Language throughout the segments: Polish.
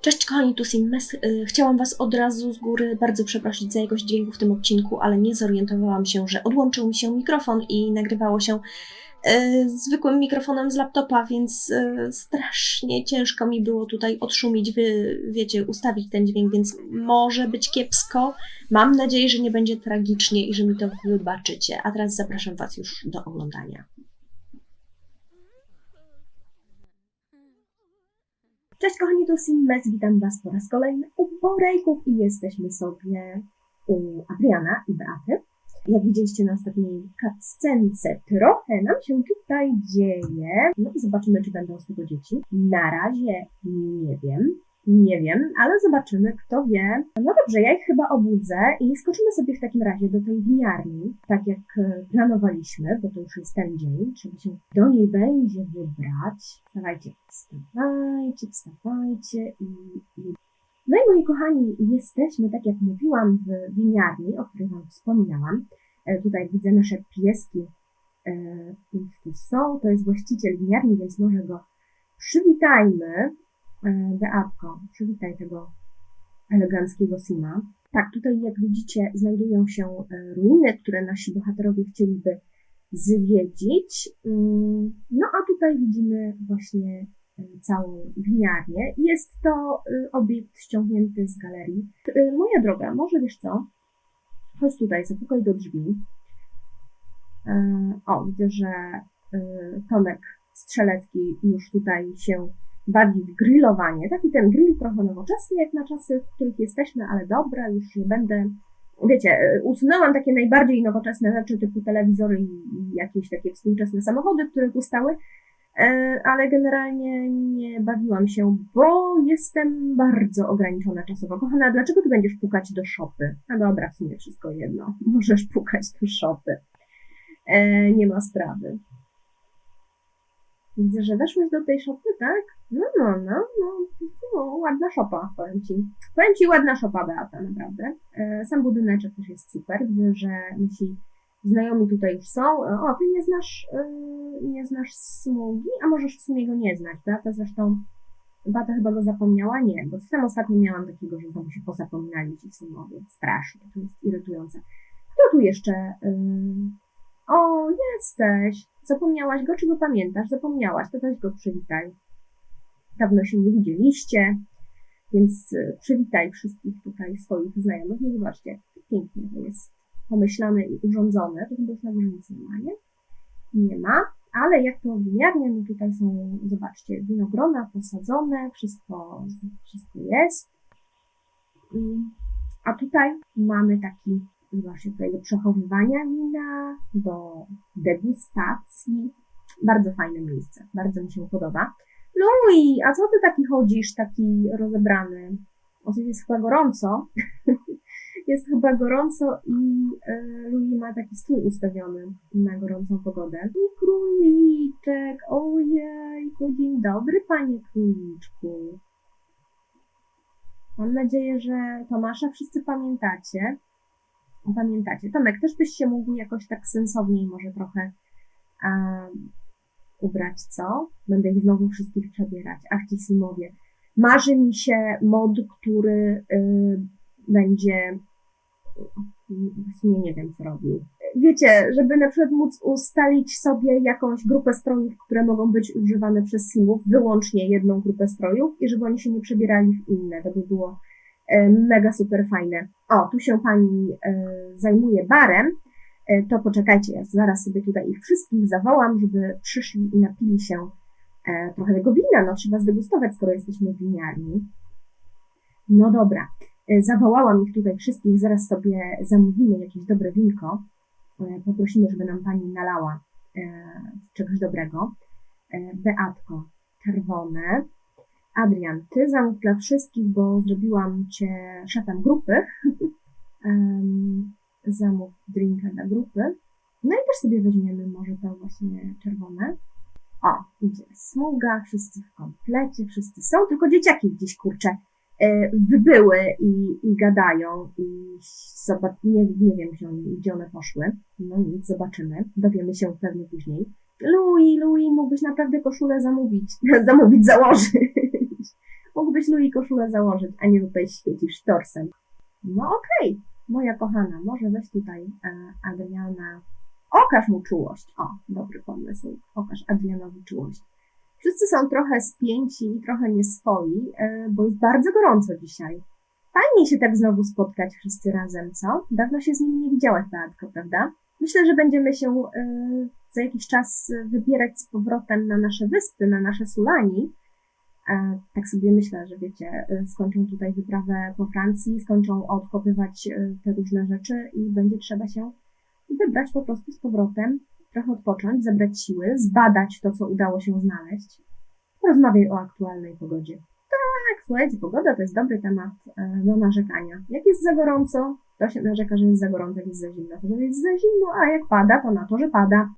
Cześć kochani, tu Simmes. Y, Chciałam Was od razu z góry bardzo przeprosić za jakość dźwięku w tym odcinku, ale nie zorientowałam się, że odłączył mi się mikrofon i nagrywało się y, zwykłym mikrofonem z laptopa, więc y, strasznie ciężko mi było tutaj odszumić, wy wiecie, ustawić ten dźwięk, więc może być kiepsko. Mam nadzieję, że nie będzie tragicznie i że mi to wybaczycie. A teraz zapraszam Was już do oglądania. Cześć kochani, tu Simmes, witam Was po raz kolejny u Borejków i jesteśmy sobie u Adriana i Beaty. Jak widzieliście na ostatniej cutscence, trochę nam się tutaj dzieje. No i zobaczymy, czy będą z tego dzieci. Na razie nie wiem. Nie wiem, ale zobaczymy, kto wie. No dobrze, ja ich chyba obudzę i skoczymy sobie w takim razie do tej winiarni, tak jak e, planowaliśmy, bo to już jest ten dzień, trzeba się do niej będzie wybrać. Wstawajcie, wstawajcie, wstawajcie i... i... No i moi kochani, jesteśmy, tak jak mówiłam, w winiarni, o której Wam wspominałam. E, Tutaj widzę nasze pieski, e, tu są, to jest właściciel winiarni, więc może go przywitajmy. E, Beatko, przywitaj tego eleganckiego Sima. Tak, tutaj jak widzicie znajdują się e, ruiny, które nasi bohaterowie chcieliby zwiedzić. Mm, No a tutaj widzimy właśnie e, całą winiarnię. Jest to obiekt ściągnięty z galerii. Moja droga, może wiesz co? Chodź tutaj, zapukaj do drzwi. O, widzę, że Tomek Strzelecki już tutaj się bawi w grillowanie. Taki ten grill trochę nowoczesny, jak na czasy, w których jesteśmy, ale dobra, już nie będę. Wiecie, e, usunęłam takie najbardziej nowoczesne rzeczy, typu telewizory i jakieś takie współczesne samochody, które tu stały, e, ale generalnie nie bawiłam się, bo jestem bardzo ograniczona czasowo. Kochana, dlaczego ty będziesz pukać do szopy? A dobra, w sumie wszystko jedno. Możesz pukać do szopy. E, nie ma sprawy. Widzę, że weszłeś do tej szopy, tak? No, no, no, no, no ładna szopa, powiem ci. Powiem ci, ładna szopa, Beata, naprawdę. E, sam budyneczek też jest super. Widzę, że nasi znajomi tutaj już są. E, O, ty nie znasz, e, nie znasz Smugi, a możesz w sumie go nie znać. Beata zresztą, Beata chyba go zapomniała? Nie, bo sam ostatnio miałam takiego, że znowu się pozapominali ci Smowie. Strasznie, to jest irytujące. Kto tu jeszcze? O, jesteś! Zapomniałaś go, czy go pamiętasz? Zapomniałaś, to weź go przywitaj. Dawno się nie widzieliście, więc y, przywitaj wszystkich tutaj swoich znajomych. No zobaczcie, jak pięknie to jest pomyślane i urządzone. To chyba już na górze nic nie ma, nie? Nie ma, ale jak to winiarnia, no tutaj są, zobaczcie, winogrona posadzone, wszystko, wszystko jest. Mm, A tutaj mamy taki, zobaczcie, tutaj do przechowywania wina, do degustacji. Bardzo fajne miejsce, bardzo mi się podoba. Louis, a co ty taki chodzisz, taki rozebrany? O, coś jest chyba gorąco. jest chyba gorąco i e, Louis ma taki stół ustawiony na gorącą pogodę. I króliczek, ojejku, dzień dobry panie króliczku. Mam nadzieję, że Tomasza wszyscy pamiętacie. Pamiętacie. Tomek, też byś się mógł jakoś tak sensowniej może trochę a, ubrać, co? Będę ich znowu wszystkich przebierać. Ach, ci Simowie. Marzy mi się mod, który y, będzie w sumie nie wiem, co robił. Wiecie, żeby na przykład móc ustalić sobie jakąś grupę strojów, które mogą być używane przez simów, wyłącznie jedną grupę strojów i żeby oni się nie przebierali w inne. To by było mega super fajne. O, tu się pani e, zajmuje barem. E, to poczekajcie, ja zaraz sobie tutaj ich wszystkich zawołam, żeby przyszli i napili się e, trochę tego wina. No, trzeba zdegustować, skoro jesteśmy w winiarni. No dobra, E, zawołałam ich tutaj wszystkich, zaraz sobie zamówimy jakieś dobre winko. E, Poprosimy, żeby nam pani nalała e, czegoś dobrego. E, Beatko, czerwone. Adrian, ty zamów dla wszystkich, bo zrobiłam cię szefem grupy. Em, zamów drinka dla grupy. No i też sobie weźmiemy może to właśnie czerwone. O, idzie smuga, wszyscy w komplecie, wszyscy są, tylko dzieciaki gdzieś kurczę e, wybyły i, i gadają i zobacz, nie, nie wiem, gdzie, oni, gdzie one poszły. No nic, zobaczymy. Dowiemy się pewnie później. Louis, Louis, mógłbyś naprawdę koszulę zamówić, zamówić, założyć. Mógłbyś Louis koszulę założyć, a nie tutaj świecisz torsem. No okej, moja kochana, może weź tutaj e, Adriana. Okaż mu czułość. O, dobry pomysł. Okaż Adrianowi czułość. Wszyscy są trochę spięci i trochę nieswoi, e, bo jest bardzo gorąco dzisiaj. Fajnie się tak znowu spotkać wszyscy razem, co? Dawno się z nimi nie widziałaś, Beatko, prawda? Myślę, że będziemy się e, za jakiś czas wybierać z powrotem na nasze wyspy, na nasze Sulani. E, tak sobie myślę, że wiecie, e, skończą tutaj wyprawę po Francji, skończą odkopywać e, te różne rzeczy i będzie trzeba się wybrać po prostu z powrotem, trochę odpocząć, zebrać siły, zbadać to, co udało się znaleźć. Porozmawiaj o aktualnej pogodzie. Tak, słuchajcie, pogoda to jest dobry temat do narzekania. Jak jest za gorąco, to się narzeka, że jest za gorąco, jak jest za zimno, to że jest za zimno, a jak pada, to na to, że pada.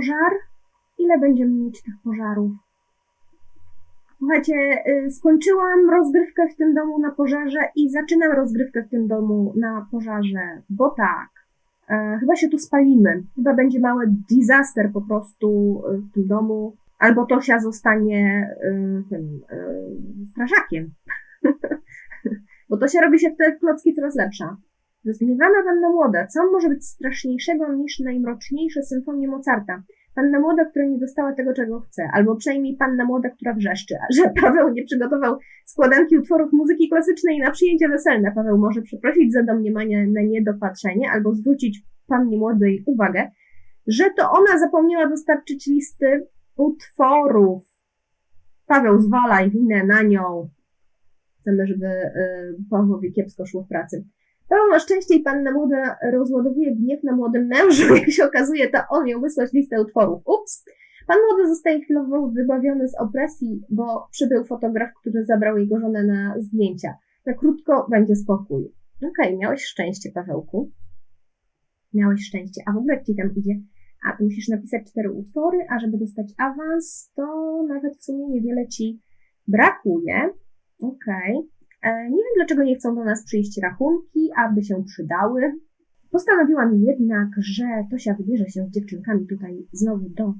Pożar? Ile będziemy mieć tych pożarów? Słuchajcie, y, skończyłam rozgrywkę w tym domu na pożarze i zaczynam rozgrywkę w tym domu na pożarze, bo tak, e, chyba się tu spalimy. Chyba będzie mały disaster po prostu y, w tym domu, albo Tosia zostanie y, tym y, strażakiem. bo to się robi się w te klocki coraz lepsza. Rozgniewana panna młoda, co może być straszniejszego niż najmroczniejsze symfonie Mozarta? Panna młoda, która nie dostała tego, czego chce, albo przynajmniej panna młoda, która wrzeszczy, a że Paweł nie przygotował składanki utworów muzyki klasycznej na przyjęcie weselne. Paweł może przeprosić za domniemanie na niedopatrzenie, albo zwrócić pannie młodej uwagę, że to ona zapomniała dostarczyć listy utworów. Paweł zwalaj winę na nią. Chcemy, żeby y, Pawłowi kiepsko szło w pracy. Paweł na szczęście i panna młoda rozładowuje gniew na młodym mężu. Jak się okazuje, to on miał wysłać listę utworów. Ups! Pan młody zostaje chwilowo wybawiony z opresji, bo przybył fotograf, który zabrał jego żonę na zdjęcia. Na krótko będzie spokój. Okej, okay, miałeś szczęście, Pawełku. Miałeś szczęście. A w ogóle ci tam idzie? A ty musisz napisać cztery utwory, a żeby dostać awans, to nawet w sumie niewiele ci brakuje. Okej. Okay. E, nie wiem, dlaczego nie chcą do nas przyjść rachunki, aby się przydały. Postanowiłam jednak, że Tosia wybierze się z dziewczynkami tutaj znowu do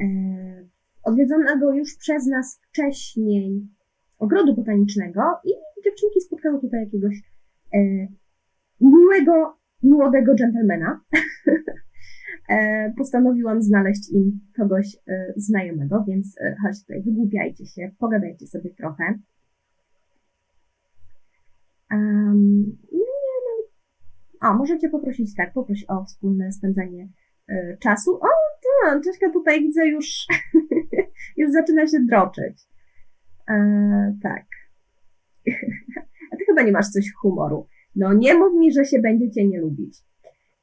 e, odwiedzonego już przez nas wcześniej ogrodu botanicznego i dziewczynki spotkały tutaj jakiegoś e, miłego, młodego dżentelmena. e, postanowiłam znaleźć im kogoś e, znajomego, więc e, chodź tutaj, wygłupiajcie się, pogadajcie sobie trochę. Um, nie, no. O, możecie poprosić tak, poproś o wspólne spędzanie y, czasu. O, to, Cześka tutaj widzę już, już zaczyna się droczyć. E, tak. A ty chyba nie masz coś humoru. No nie mów mi, że się będziecie nie lubić.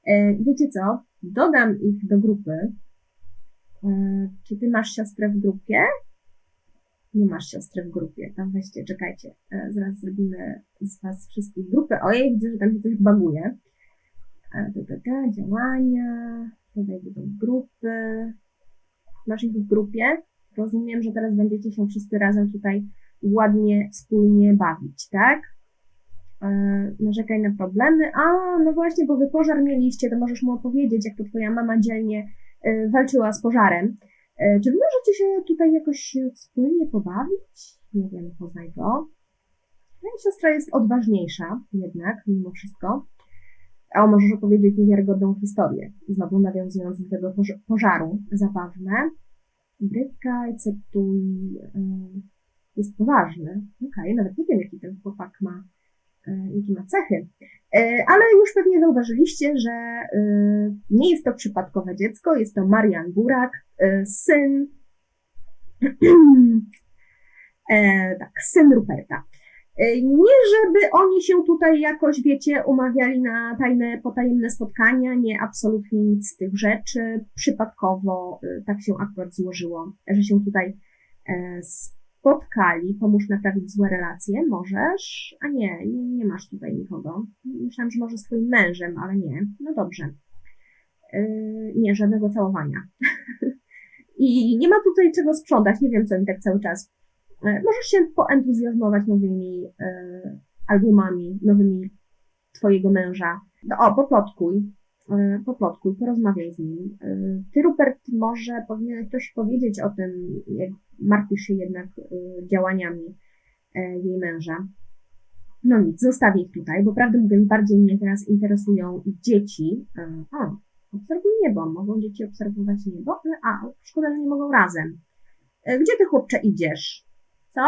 E, wiecie co? Dodam ich do grupy. E, czy ty masz siostrę w grupie? Nie masz siostry w grupie. Tam weźcie, czekajcie. E, zaraz zrobimy z Was wszystkich grupy. Ojej, widzę, że tam się coś baguje. Te, działania. Dodaj do grupy. Masz ich w grupie. Rozumiem, że teraz będziecie się wszyscy razem tutaj ładnie, wspólnie bawić, tak? E, narzekaj na problemy. A, no właśnie, bo wy pożar mieliście, to możesz mu opowiedzieć, jak to twoja mama dzielnie e, walczyła z pożarem. E, czy wy możecie się tutaj jakoś wspólnie pobawić? Nie wiem, poznaj go. Moja siostra jest odważniejsza jednak, mimo wszystko. A możesz opowiedzieć niewiarygodną historię, znowu nawiązując do tego pożaru. Zabawne. Bryka, akceptuj, jest poważny. Okej, okay, nawet nie wiem, jaki ten chłopak ma E, jakie ma cechy. E, ale już pewnie zauważyliście, że e, nie jest to przypadkowe dziecko, jest to Marian Burak, syn, tak, syn Ruperta. Nie, żeby oni się tutaj jakoś, wiecie, umawiali na tajne, potajemne spotkania, nie, absolutnie nic z tych rzeczy. Przypadkowo tak się akurat złożyło, że się tutaj spotkali, pomóż naprawić złe relacje, możesz, a nie, nie, nie masz tutaj nikogo. Myślałam, że może z twoim mężem, ale nie. No dobrze. Yy, nie, żadnego całowania. I nie ma tutaj czego sprzątać, nie wiem co mi tak cały czas. Yy, możesz się poentuzjazmować nowymi yy, albumami, nowymi twojego męża. No, o, poplotkuj. E, poplotkuj, porozmawiaj z nim. E, ty, Rupert, może powinien ktoś powiedzieć o tym, jak martwisz się jednak e, działaniami jej męża. No nic, zostawię ich tutaj, bo prawdę mówiąc, bardziej mnie teraz interesują dzieci. O, obserwuj niebo. Mogą dzieci obserwować niebo, a, szkoda, że nie mogą razem. Gdzie ty, chłopcze, idziesz? Co?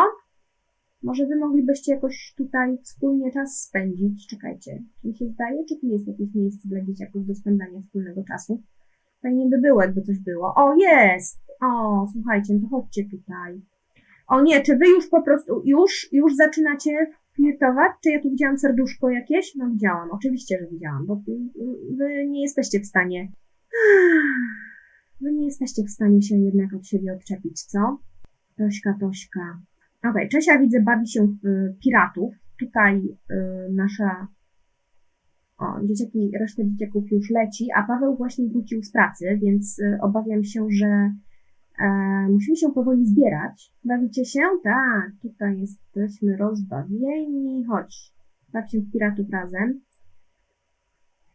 Może wy moglibyście jakoś tutaj wspólnie czas spędzić? Czekajcie, czy mi się zdaje, czy tu jest jakieś miejsce dla dzieciaków do spędzania wspólnego czasu? Fajnie by było, jakby coś było. O, jest! O, słuchajcie, no to chodźcie tutaj. O nie, czy wy już po prostu, już, już zaczynacie flirtować? Czy ja tu widziałam serduszko jakieś? No widziałam, oczywiście, że widziałam, bo wy nie jesteście w stanie, wy nie jesteście w stanie się jednak od siebie odczepić, co? Tośka, Tośka. Okej, okay, Czesia widzę bawi się w y, piratów. Tutaj y, nasza o, dzieciaki, reszta dzieciaków już leci, a Paweł właśnie wrócił z pracy, więc y, obawiam się, że e, musimy się powoli zbierać. Bawicie się? Tak, tutaj jesteśmy rozbawieni. Chodź, baw się w piratów razem.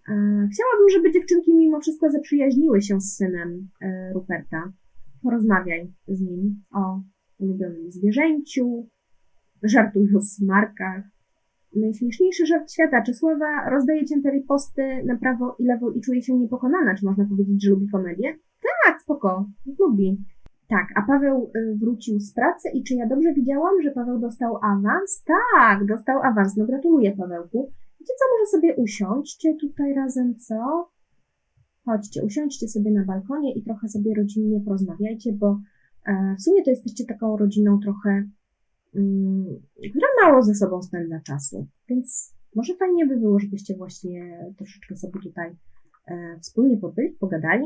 E, chciałabym, żeby dziewczynki mimo wszystko zaprzyjaźniły się z synem e, Ruperta. Porozmawiaj z nim o ulubionym zwierzęciu, żartuj o smarkach. Najśmieszniejszy żart świata. Czy Sława rozdaje cięte posty na prawo i lewo i czuje się niepokonana? Czy można powiedzieć, że lubi komedię? Tak, spoko, lubi. Tak, a Paweł y, wrócił z pracy i czy ja dobrze widziałam, że Paweł dostał awans? Tak, dostał awans. No gratuluję Pawełku. Wiecie co, może sobie usiądźcie tutaj razem, co? Chodźcie, usiądźcie sobie na balkonie i trochę sobie rodzinnie porozmawiajcie, bo w sumie to jesteście taką rodziną trochę, mm, która mało ze sobą spędza czasu, więc może fajnie by było, żebyście właśnie troszeczkę sobie tutaj e, wspólnie pobyli, pogadali.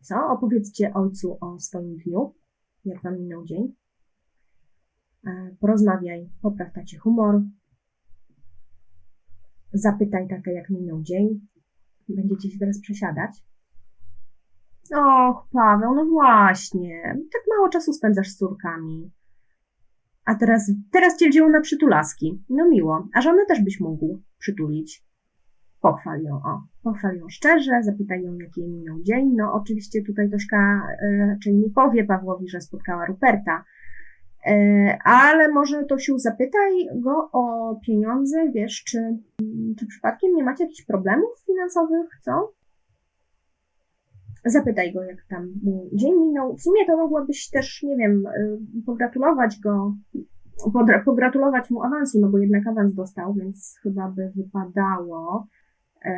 Co? Opowiedzcie ojcu o swoim dniu, jak wam minął dzień. E, porozmawiaj, popraw tacie humor. Zapytaj takie, jak minął dzień. Będziecie się teraz przesiadać. Och, Paweł, no właśnie. Tak mało czasu spędzasz z córkami. A teraz, teraz cię wzięło na przytulaski. No miło. A żonę też byś mógł przytulić. Pochwal ją, o. Pochwal ją szczerze, zapytaj ją, jaki jej minął dzień. No oczywiście tutaj Tośka e, raczej nie powie Pawłowi, że spotkała Ruperta. E, ale może Tosiu zapytaj go o pieniądze, wiesz, czy, czy przypadkiem nie macie jakichś problemów finansowych, co? Zapytaj go, jak tam dzień minął. W sumie to mogłabyś też, nie wiem, y, pogratulować go, pogratulować mu awansu, no bo jednak awans dostał, więc chyba by wypadało. E,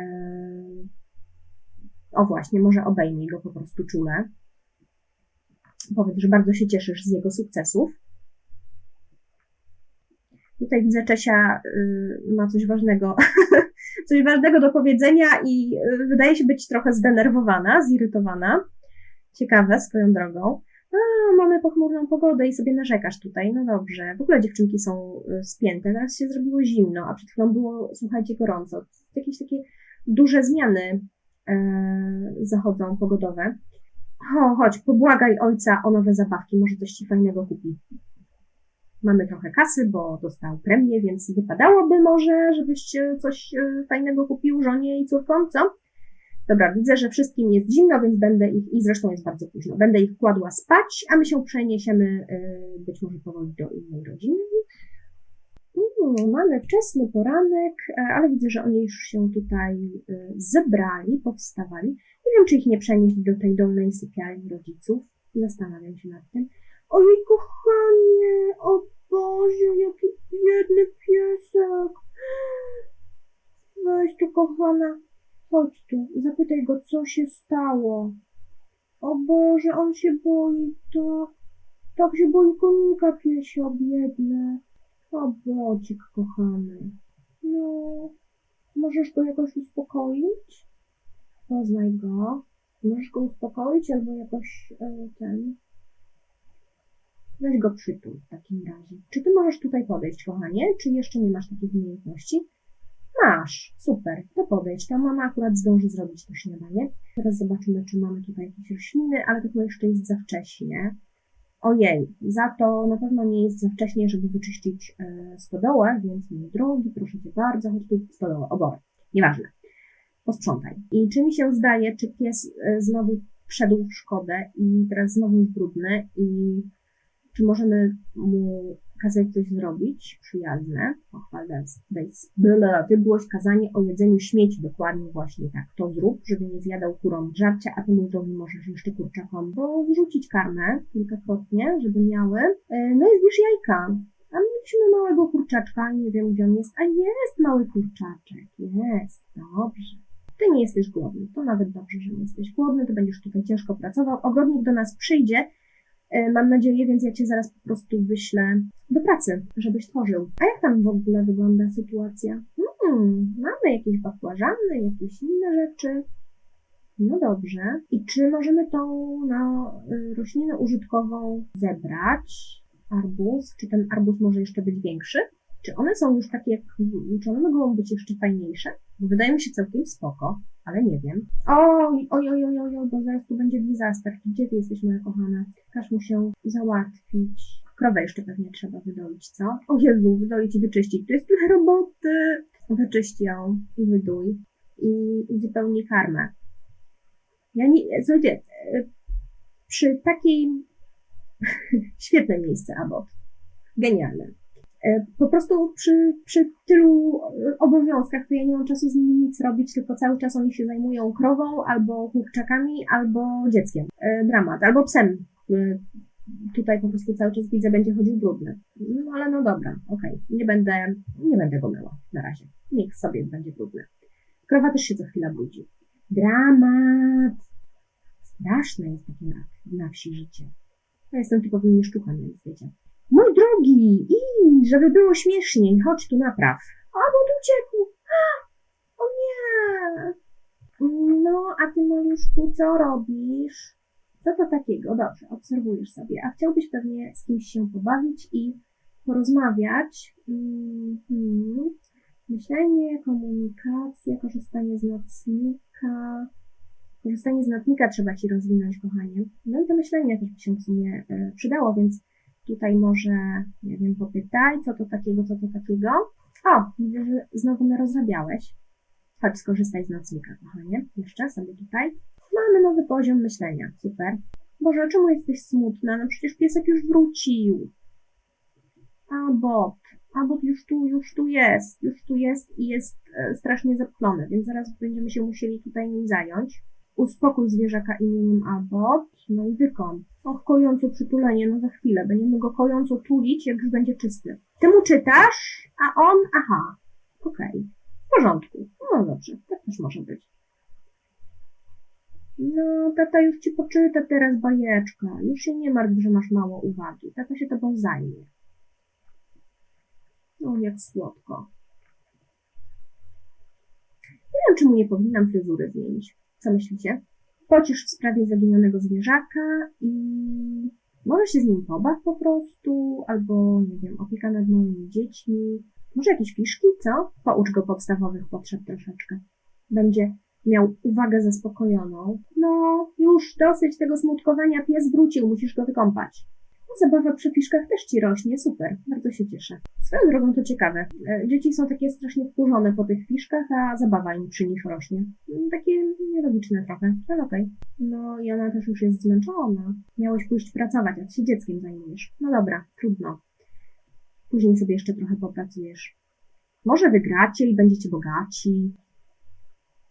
o właśnie, może obejmij go po prostu czule. Powiedz, że bardzo się cieszysz z jego sukcesów. Tutaj widzę, Czesia y, ma coś ważnego coś ważnego do powiedzenia i y, wydaje się być trochę zdenerwowana, zirytowana. Ciekawe swoją drogą. A, mamy pochmurną pogodę i sobie narzekasz tutaj. No dobrze. W ogóle dziewczynki są y, spięte. Teraz się zrobiło zimno, a przed chwilą było, słuchajcie, gorąco. Jakieś takie duże zmiany e, zachodzą pogodowe. O, chodź, pobłagaj ojca o nowe zabawki. Może coś ci fajnego kupi. Mamy trochę kasy, bo dostał premię, więc wypadałoby może, żebyś e, coś e, fajnego kupił żonie i córkom, co? Dobra, widzę, że wszystkim jest zimno, więc będę ich, i zresztą jest bardzo późno, będę ich kładła spać, a my się przeniesiemy y, być może powoli do innej rodziny. Mm, mamy wczesny poranek, e, ale widzę, że oni już się tutaj zebrali, powstawali. Nie wiem, czy ich nie przenieść do tej dolnej sypialni rodziców. Zastanawiam się nad tym. Ojej, kochanie, o Boże, jaki biedny piesek. Weź tu, kochana, chodź tu, zapytaj go, co się stało. O Boże, on się boi, tak, tak się boi konika piesio, biedne. O Bodzik, kochany. No, możesz go jakoś uspokoić? Poznaj go. Możesz go uspokoić albo jakoś e, ten... Weź go przytul w takim razie. Czy ty możesz tutaj podejść, kochanie? Czy jeszcze nie masz takich umiejętności? Masz, super, to podejdź. Ta mama akurat zdąży zrobić to śniadanie. Teraz zobaczymy, czy mamy tutaj jakieś rośliny, ale to chyba jeszcze jest za wcześnie. Ojej, za to na pewno nie jest za wcześnie, żeby wyczyścić e, stodołę, więc mój drogi, proszę cię bardzo, chodź tu stodołę, oborę. Nieważne. Posprzątaj. I czy mi się zdaje, czy pies e, znowu wszedł w szkodę i teraz znowu jest brudny i czy możemy mu kazać coś zrobić przyjazne? Pochwalę, ty byłoś kazanie o jedzeniu śmieci, dokładnie właśnie tak. To zrób, żeby nie zjadał kurom żarcia, a ty mój drogi możesz jeszcze kurczakom, bo zrzucić karmę kilkakrotnie, żeby miały. E, No i zbierz jajka. A mieliśmy małego kurczaczka, nie wiem gdzie on jest. A jest mały kurczaczek, jest, dobrze. Ty nie jesteś głodny, to nawet dobrze, że nie jesteś głodny, to będziesz tutaj ciężko pracował. Ogrodnik do nas przyjdzie, Mam nadzieję, więc ja Cię zaraz po prostu wyślę do pracy, żebyś tworzył. A jak tam w ogóle wygląda sytuacja? Hmm, mamy jakieś bakłażany, jakieś inne rzeczy. No dobrze. I czy możemy tą no, y, roślinę użytkową zebrać? Arbuz? Czy ten arbuz może jeszcze być większy? Czy one są już takie, jak, czy one mogą być jeszcze fajniejsze? Bo wydaje mi się całkiem spoko, ale nie wiem. Oj, oj, oj, oj, oj, bo zaraz tu będzie disaster. Gdzie ty jesteś, moja kochana? Każ mu się załatwić. Krowę jeszcze pewnie trzeba wydoić, co? O Jezu, wydoić i wyczyścić. To jest tyle roboty. Wyczyść ją i wyduj. I uzupełnij karmę. Ja nie, słuchajcie, e, przy takiej świetne miejsce, Abot. Genialne. E, Po prostu przy, przy tylu e, obowiązkach, to ja nie mam czasu z nimi nic robić, tylko cały czas oni się zajmują krową, albo kurczakami, albo dzieckiem. E, Dramat, albo psem, tutaj po prostu cały czas widzę, będzie chodził brudny. No ale no dobra, okej, nie będę, nie będę go myła na razie. Niech sobie będzie brudny. Krowa też się co chwila brudzi. Dramat! Straszne jest takie na, na wsi życie. Ja jestem typowym mieszczuchem, więc wiecie. Mój drogi, i żeby było śmieszniej, chodź tu napraw. Tu uciekł. A, O nie. No, a ty, Maluszku, co robisz? Co to takiego? Dobrze, obserwujesz sobie. A chciałbyś pewnie z kimś się pobawić i porozmawiać. Mhm. Myślenie, komunikacja, korzystanie z nocnika. Korzystanie z notnika trzeba ci rozwinąć, kochanie. No i to myślenie też by się w sumie e, przydało, więc tutaj może, nie wiem, popytaj, co to takiego, co to takiego. O, widzę, że znowu mnie rozrabiałeś. Chodź, skorzystaj z nocnika, kochanie. Jeszcze sobie tutaj. Mamy nowy poziom myślenia. Super. Boże, czemu jesteś smutna? No przecież piesek już wrócił. A Bob, a Bob już tu, już tu jest, już tu jest i jest e, strasznie zapchlony, więc zaraz będziemy się musieli tutaj nim zająć. Uspokój zwierzaka imieniem Abot, no i wykon. Och, kojąco przytulenie, no za chwilę. Będziemy go kojąco tulić, jak już będzie czysty. Ty mu czytasz, a on, aha, okej, w porządku. No dobrze, tak też może być. No, tata już ci poczyta teraz bajeczka. Już się nie martw, że masz mało uwagi. Tata się tobą zajmie. O, jak słodko. Nie wiem, czy mu nie powinnam fryzury zmienić. Co myślicie? Pocisz w sprawie zaginionego zwierzaka i Może się z nim pobaw po prostu, albo nie wiem, opieka nad małymi dziećmi. Może jakieś fiszki, co? Poucz go podstawowych potrzeb troszeczkę. Będzie miał uwagę zaspokojoną. No, już dosyć tego smutkowania, pies wrócił, musisz go wykąpać. Zabawa przy fiszkach też ci rośnie, super, bardzo się cieszę. Swoją drogą to ciekawe. E, Dzieci są takie strasznie wkurzone po tych fiszkach, a zabawa im przy nich rośnie. Mm, Takie nielogiczne trochę, ale okej. No i ona też już jest zmęczona. Miałeś pójść pracować, a ty się dzieckiem zajmujesz. No dobra, trudno. Później sobie jeszcze trochę popracujesz. Może wygracie i będziecie bogaci.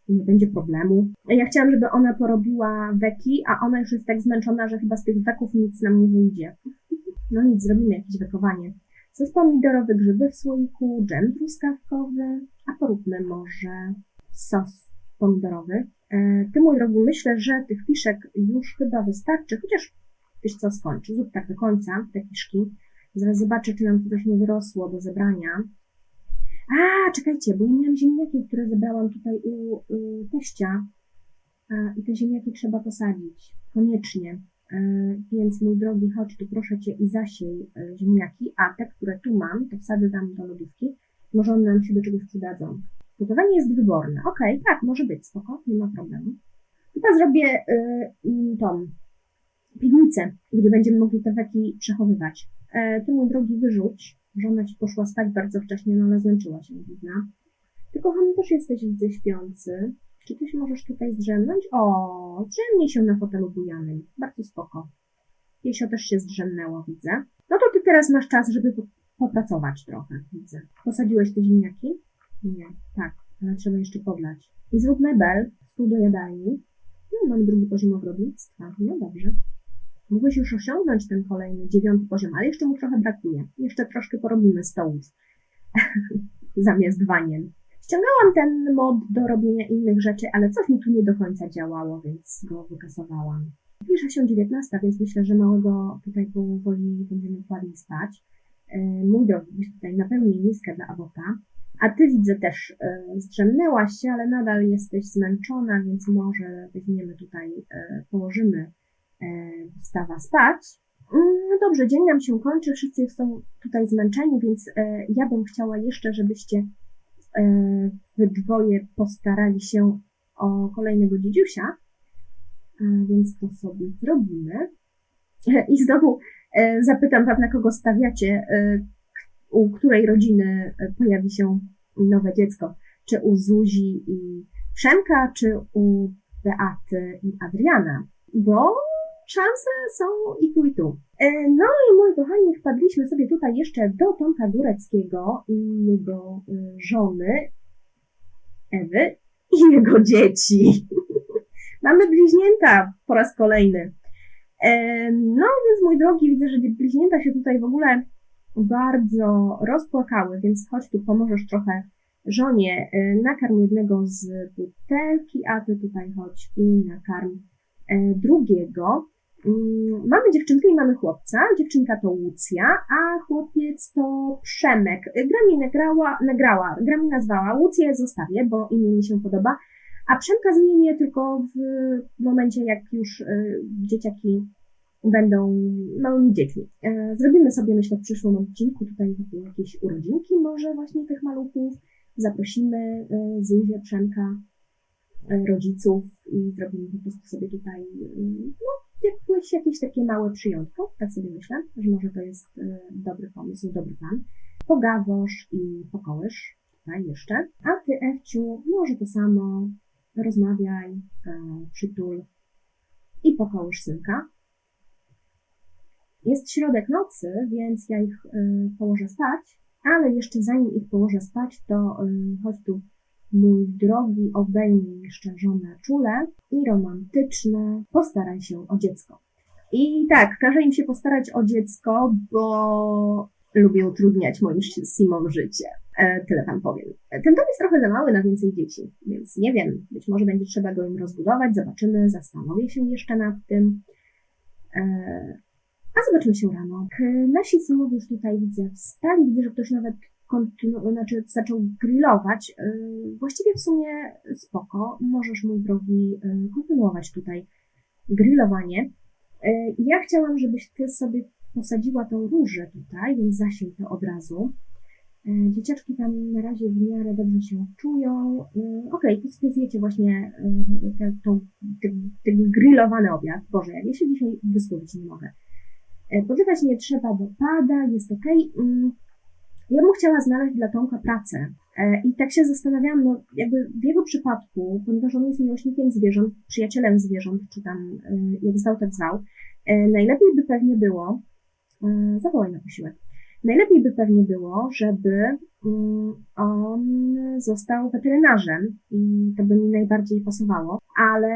Nie będzie problemu. Ja chciałam, żeby ona porobiła weki, a ona już jest tak zmęczona, że chyba z tych weków nic nam nie wyjdzie. No nic, zrobimy jakieś wekowanie. Sos pomidorowy, grzyby w słoiku, dżem truskawkowy, a poróbmy może sos pomidorowy. E, Ty, mój drogi, myślę, że tych fiszek już chyba wystarczy, chociaż wiesz co, skończy. Zrób tak do końca, te fiszki. Zaraz zobaczę, czy nam tu coś nie wyrosło do zebrania. A, czekajcie, bo ja miałam ziemniaki, które zebrałam tutaj u, u teścia. A, I te ziemniaki trzeba posadzić. Koniecznie. E, Więc mój drogi, chodź tu proszę Cię i zasiej e, ziemniaki, a te, które tu mam, to wsadzę tam do lodówki. Może one nam się do czegoś przydadzą. Gotowanie jest wyborne. Okej, tak, może być, spoko, nie ma problemu. Chyba zrobię y, tą piwnicę, gdzie będziemy mogli te weki przechowywać. E, ty, mój drogi, wyrzuć. Żona ci poszła spać bardzo wcześnie, no ale zmęczyła się, widna. Ty, kochany, też jesteś, widzę, śpiący. Czy ty się możesz tutaj zdrzemnąć? O, zdrzemnij się na fotelu bujanym. Bardzo spoko. Jesio też się zdrzemnęło, widzę. No to ty teraz masz czas, żeby po- popracować trochę, widzę. Posadziłeś te ziemniaki? Nie, tak, ale trzeba jeszcze podlać. I zrób mebel, stół do jadalni. No, mamy drugi poziom ogrodnictwa. No dobrze. Mógłbyś już osiągnąć ten kolejny, dziewiąty poziom, ale jeszcze mu trochę brakuje. Jeszcze troszkę porobimy stołów zamiast wanien. Ściągałam ten mod do robienia innych rzeczy, ale coś mi tu nie do końca działało, więc go wykasowałam. Pisze się 19, więc myślę, że małego tutaj powoli będziemy kładli spać. E, Mój drogi, weź tutaj napełnij miskę dla awota. A ty widzę też e, zdrzemnęłaś się, ale nadal jesteś zmęczona, więc może weźmiemy tutaj, e, położymy e, Gustawa spać. No dobrze, dzień nam się kończy, wszyscy są tutaj zmęczeni, więc e, ja bym chciała jeszcze, żebyście e, wy dwoje postarali się o kolejnego dziedziusia, a więc to sobie zrobimy. E, I znowu e, zapytam was, na kogo stawiacie, e, u której rodziny e, pojawi się nowe dziecko. Czy u Zuzi i Przemka, czy u Beaty i Adriana. Bo szanse są i tu, i tu. E, No i moi kochani, wpadliśmy sobie tutaj jeszcze do Tomka Góreckiego i jego e, żony Ewy i jego dzieci. Mamy bliźnięta po raz kolejny. E, No więc mój drogi, widzę, że bliźnięta się tutaj w ogóle bardzo rozpłakały, więc chodź tu, pomożesz trochę żonie. E, Nakarm jednego z butelki, a ty tutaj chodź i nakarm drugiego. Mm, Mamy dziewczynkę i mamy chłopca. Dziewczynka to Łucja, a chłopiec to Przemek. Gra mi nagrała, nagrała, gra mi nazwała. Łucję zostawię, bo imię mi się podoba. A Przemka zmienię tylko w momencie, jak już e, dzieciaki będą małymi dziećmi. E, Zrobimy sobie, myślę, w przyszłym odcinku tutaj jakieś urodzinki może właśnie tych maluchów. Zaprosimy e, Zuzię, Przemka, e, rodziców i zrobimy po prostu sobie tutaj no, jakieś, jakieś takie małe przyjątko. Tak sobie myślę, że może to jest e, dobry pomysł, dobry plan. Pogawosz i pokołysz tutaj jeszcze. A ty, Ewciu, może to samo. Rozmawiaj, e, przytul i pokołysz synka. Jest środek nocy, więc ja ich y, położę spać, ale jeszcze zanim ich położę spać, to chodź tu, mój drogi, obejmij jeszcze żonę czule i romantyczne, postaraj się o dziecko. I tak, każę im się postarać o dziecko, bo lubię utrudniać moim simom życie. E, tyle wam powiem. E, Ten dom jest trochę za mały na więcej dzieci, więc nie wiem, być może będzie trzeba go im rozbudować, zobaczymy, zastanowię się jeszcze nad tym. E, a zobaczymy się rano. Nasi synowie już tutaj widzę wstali, widzę, że ktoś nawet kontynu- znaczy zaczął grillować. Yy, Właściwie w sumie spoko. Możesz, mój drogi, yy, kontynuować tutaj grillowanie. I Ja chciałam, żebyś ty sobie posadziła tą różę tutaj, więc zasięg to od razu. Dzieciaczki tam na razie w miarę dobrze się czują. Okej, to sobie zjecie właśnie e, te, tą, ten, ten grillowany obiad. Boże, ja się dzisiaj wysłowić nie mogę. Podlewać nie trzeba, bo pada, jest okej. Ja bym chciała znaleźć dla Tomka pracę. E, I tak się zastanawiałam, no jakby w jego przypadku, ponieważ on jest miłośnikiem zwierząt, przyjacielem zwierząt, czy tam e, jak zwał, tak zwał, e, najlepiej by pewnie było, zawołaj na posiłek, najlepiej by pewnie było, żeby mm, on został weterynarzem i to by mi najbardziej pasowało, ale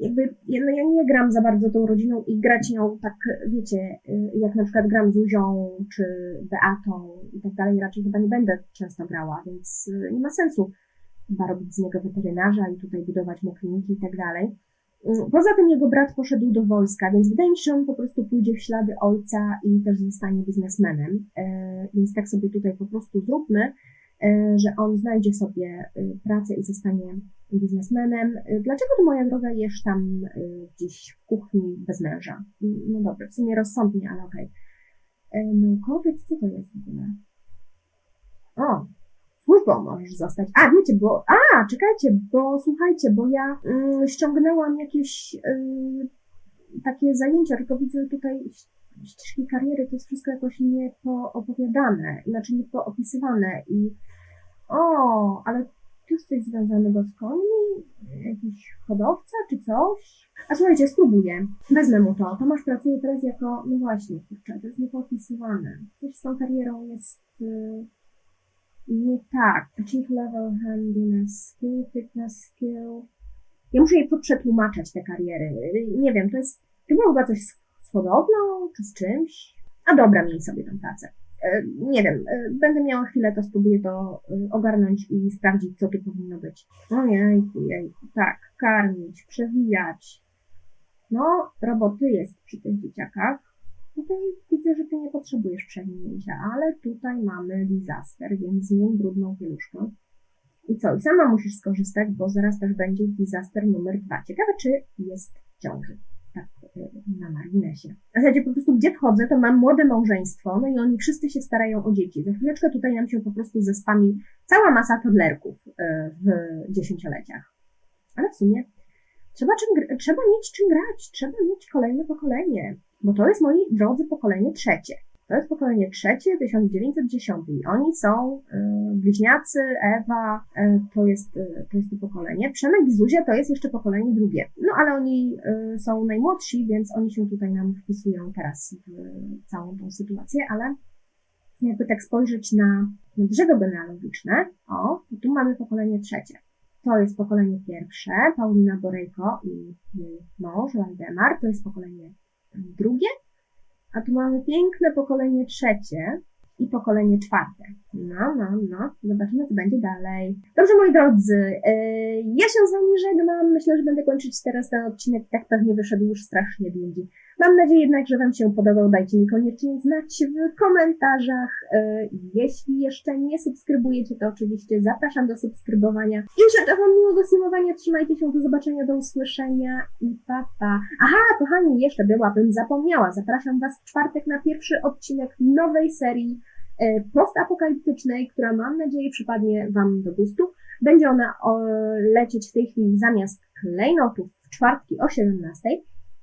jakby ja- no ja nie gram za bardzo tą rodziną i grać nią tak, wiecie, y, jak na przykład gram Zuzią czy Beatą i tak dalej, raczej chyba nie będę często grała, więc y, nie ma sensu chyba robić z niego weterynarza i tutaj budować mu kliniki i tak dalej. Mm, Poza tym jego brat poszedł do wojska, więc wydaje mi się, że on po prostu pójdzie w ślady ojca i też zostanie biznesmenem. E, Więc tak sobie tutaj po prostu zróbmy, że on znajdzie sobie e, pracę i zostanie biznesmenem. E, Dlaczego ty, moja droga, jesz tam e, gdzieś w kuchni bez męża? No dobra, w sumie rozsądnie, ale okej. E, Naukowiec, co to jest w ogóle? O, służbą możesz zostać. A, wiecie, bo. A, czekajcie, bo słuchajcie, bo ja mm, ściągnęłam jakieś y, takie zajęcia, tylko widzę tutaj ścieżki kariery, to jest wszystko jakoś niepoopowiadane, znaczy niepoopisywane i. O, ale ty jesteś związanego z końmi? Jakiś hodowca czy coś? A słuchajcie, spróbuję. Wezmę mu to. Tomasz pracuje teraz jako. No właśnie, kurczę, to jest niepoopisywane. Coś z tą karierą jest. Y, nie tak. Achieve level handiness skill, fitness skill. Ja muszę jej przetłumaczać te kariery. Nie wiem, to jest to było chyba coś z, z hodowlą, czy z czymś. A dobra, miej sobie tę pracę. E, Nie wiem, e, będę miała chwilę, to spróbuję to e, ogarnąć i sprawdzić, co tu powinno być. Ojejku, jejku, tak, karmić, przewijać. No, roboty jest przy tych dzieciakach. Tutaj widzę, że ty nie potrzebujesz przewinięcia, ale tutaj mamy disaster, więc zmień brudną pieluszkę. I co? I sama musisz skorzystać, bo zaraz też będzie disaster numer dwa. Ciekawe, czy jest w ciąży. Na marginesie. W zasadzie po prostu gdzie wchodzę, to mam młode małżeństwo, no i oni wszyscy się starają o dzieci. Za chwileczkę tutaj nam się po prostu zespami cała masa toddlerków y, w dziesięcioleciach. Ale w sumie trzeba, czym, trzeba mieć czym grać, trzeba mieć kolejne pokolenie, bo to jest, moi drodzy, pokolenie trzecie. To jest pokolenie trzecie, 1910 i oni są y, bliźniacy, Ewa, y, to, jest, y, to jest to pokolenie. Przemek i Zuzia to jest jeszcze pokolenie drugie. No ale oni y, są najmłodsi, więc oni się tutaj nam wpisują teraz w całą tą sytuację, ale jakby tak spojrzeć na, na drzewo genealogiczne, o, to tu mamy pokolenie trzecie. To jest pokolenie pierwsze, Paulina Borejko i jej mąż, Waldemar, to jest pokolenie y, drugie, a tu mamy piękne pokolenie trzecie i pokolenie czwarte. No, no, no. Zobaczymy, co będzie dalej. Dobrze, moi drodzy, yy, ja się z wami żegnam. Myślę, że będę kończyć teraz ten odcinek. Tak pewnie wyszedł już strasznie długi. Mam nadzieję jednak, że wam się podobał. Dajcie mi koniecznie znać w komentarzach. Yy, jeśli jeszcze nie subskrybujecie, to oczywiście zapraszam do subskrybowania. I życzę wam miłego simowania. Trzymajcie się. Do zobaczenia, do usłyszenia i pa, pa. Aha, kochani, jeszcze byłabym zapomniała. Zapraszam Was w czwartek na pierwszy odcinek nowej serii e, postapokaliptycznej, która mam nadzieję przypadnie Wam do gustu. Będzie ona lecieć w tej chwili zamiast klejnotów w czwartki o 17.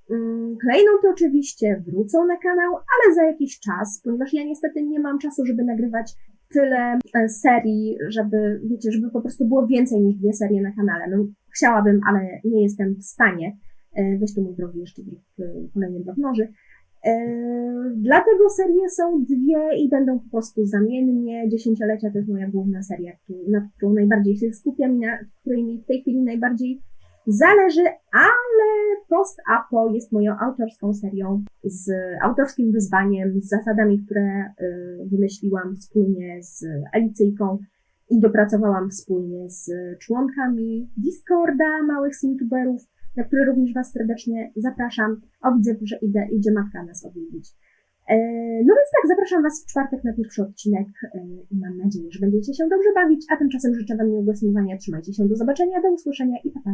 Mm, Klejnoty oczywiście wrócą na kanał, ale za jakiś czas, ponieważ ja niestety nie mam czasu, żeby nagrywać tyle e, serii, żeby, wiecie, żeby po prostu było więcej niż dwie serie na kanale. No, chciałabym, ale nie jestem w stanie. E, Weź tu mój drogi jeszcze e, kolejny blok noży. Dlatego serie są dwie i będą po prostu zamiennie. Dziesięciolecia to jest moja główna seria, nad którą najbardziej się skupiam na której mi w tej chwili najbardziej zależy, ale Post Apo jest moją autorską serią z autorskim wyzwaniem, z zasadami, które y, wymyśliłam wspólnie z Alicyjką i dopracowałam wspólnie z członkami Discorda małych youtuberów, na które również Was serdecznie zapraszam. O, widzę, że idę, idzie matka nas odwiedzić. E, No więc tak, zapraszam Was w czwartek na pierwszy odcinek e, i mam nadzieję, że będziecie się dobrze bawić, a tymczasem życzę Wam miłego snuwania, trzymajcie się, do zobaczenia, do usłyszenia i pa pa!